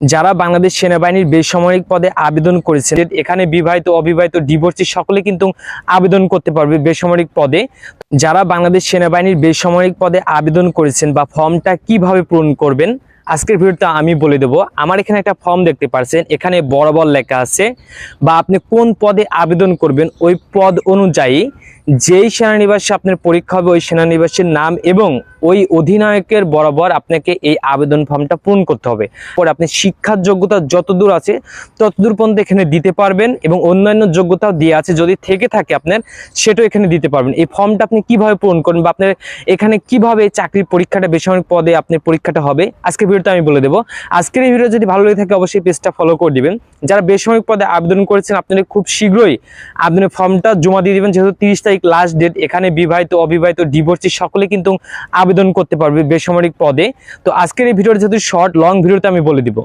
যারা বাংলাদেশ সেনাবাহিনীর বেসামরিক পদে আবেদন করেছেন, এখানে বিবাহিত, অবিবাহিত ডিভোর্সি সকলে কিন্তু আবেদন করতে পারবে বেসামরিক পদে। যারা বাংলাদেশ সেনাবাহিনীর বেসামরিক পদে আবেদন করেছেন বা ফর্মটা কীভাবে পূরণ করবেন, আজকের ভিডিওটা আমি বলে দেবো। আমার এখানে একটা ফর্ম দেখতে পাচ্ছেন এখানে বরাবর লেখা আছে, বা আপনি কোন পদে আবেদন করবেন, ওই পদ অনুযায়ী যেই সেনানিবাসে আপনার পরীক্ষা হবে, ওই সেনানিবাসের নাম এবং ওই অধিনায়কের বরাবর আপনাকে এই আবেদন ফর্মটা পূরণ করতে হবে। পরে আপনি শিক্ষার যোগ্যতা যতদূর আছে ততদূর পর্যন্ত এখানে দিতে পারবেন এবং অন্যান্য যোগ্যতাও দিয়ে আছে। যদি থেকে থাকে আপনার, সেটাও এখানে দিতে পারবেন। এই ফর্মটা আপনি কীভাবে পূরণ করবেন বা আপনার এখানে কীভাবে চাকরির পরীক্ষাটা বেসামরিক পদে আপনার পরীক্ষাটা হবে, আজকের ভিডিওটা আমি বলে দেবো। আজকের এই ভিডিও যদি ভালো লেগে থাকে, অবশ্যই পেজটা ফলো করে দিবেন। যারা বেসামরিক পদে আবেদন করেছেন, আপনারা খুব শীঘ্রই আবেদনের ফর্মটা জমা দিয়ে দিবেন। যেহেতু তিরিশ তারিখ লাস্ট ডেট এখানে বিবাহিত, অবিবাহিত ডিভোর্সি সকলে কিন্তু আবেদন করতে পারবে বেসামরিক পদে। তো আজকের এই ভিডিওটা যেহেতু শর্ট লং ভিডিওতে আমি বলে দিব।